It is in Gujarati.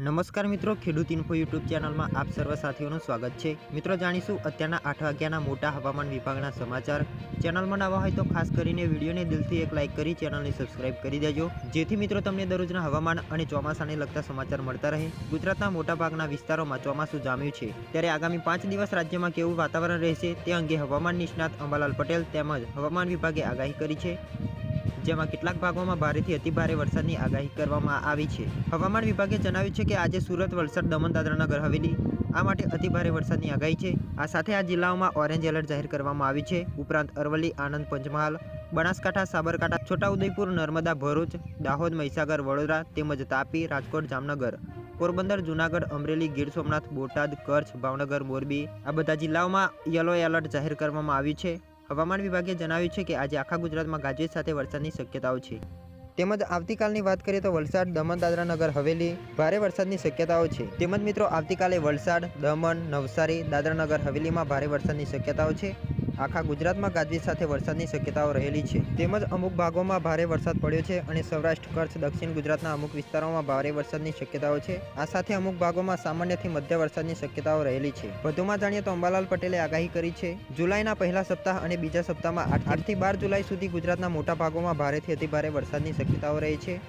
નમસ્કાર મિત્રો, ખેડૂત ઇન્ફો યુટ્યુબ ચેનલમાં આપ સર્વ સાથીઓનું સ્વાગત છે. મિત્રો, જાણીશું અત્યારના આઠ વાગ્યાના મોટા હવામાન વિભાગના સમાચાર. ચેનલમાં નવા હોય તો ખાસ કરીને વિડીયોને દિલથી એક લાઇક કરી ચેનલને સબસ્ક્રાઇબ કરી દેજો. જેથી મિત્રો તમને દરરોજના હવામાન અને ચોમાસાને લગતા સમાચાર મળતા રહે. ગુજરાતના મોટાભાગના વિસ્તારોમાં ચોમાસું જામ્યું છે. ત્યારે આગામી પાંચ દિવસ રાજ્યમાં કેવું વાતાવરણ રહેશે તે અંગે હવામાન નિષ્ણાત અંબાલાલ પટેલ તેમજ હવામાન વિભાગે આગાહી કરી છે. જેમાં કેટલાક ભાગોમાં ભારેથી અતિભારે વરસાદની આગાહી કરવામાં આવી છે. હવામાન વિભાગે જણાવ્યું છે કે આજે સુરત, વલસાડ, દમણ દાદરાનગર હવેલી આ માટે અતિભારે વરસાદની આગાહી છે. આ સાથે આ જિલ્લાઓમાં ઓરેન્જ એલર્ટ જાહેર કરવામાં આવી છે. ઉપરાંત અરવલ્લી, આણંદ, પંચમહાલ, બનાસકાંઠા, સાબરકાંઠા, છોટાઉદેપુર, નર્મદા, ભરૂચ, દાહોદ, મહીસાગર, વડોદરા તેમજ તાપી, રાજકોટ, જામનગર, પોરબંદર, જુનાગઢ, અમરેલી, ગીર સોમનાથ, બોટાદ, કચ્છ, ભાવનગર, મોરબી આ બધા જિલ્લાઓમાં યલો એલર્ટ જાહેર કરવામાં આવ્યું છે. હવામાન વિભાગે જણાવ્યું છે કે આજે આખા ગુજરાતમાં ગાજવીજ સાથે વરસાદની શક્યતાઓ છે. તેમજ આવતીકાલની વાત કરીએ તો વલસાડ, દમણ, દાદરા નગર, હવેલી ભારે વરસાદની શક્યતાઓ છે. તેમજ મિત્રો, આવતીકાલે વલસાડ, દમણ, નવસારી, દાદરા નગર, હવેલીમાં ભારે વરસાદની શક્યતાઓ છે. આખા ગુજરાતમાં ગાજવીજ સાથે વરસાદની શક્યતાઓ રહેલી છે. તેમજ અમુક ભાગોમાં ભારે વરસાદ પડ્યો છે અને સૌરાષ્ટ્ર, કચ્છ, દક્ષિણ ગુજરાતના અમુક વિસ્તારોમાં ભારે વરસાદની શક્યતાઓ છે. આ સાથે અમુક ભાગોમાં સામાન્યથી મધ્ય વરસાદની શક્યતાઓ રહેલી છે. વધુમાં જાણીએ તો અંબાલાલ પટેલે આગાહી કરી છે, જુલાઈના પહેલા સપ્તાહ અને બીજા સપ્તાહમાં આઠ આઠથી બાર જુલાઈ સુધી ગુજરાતના મોટા ભાગોમાં ભારેથી અતિભારે વરસાદની શક્યતાઓ રહી છે.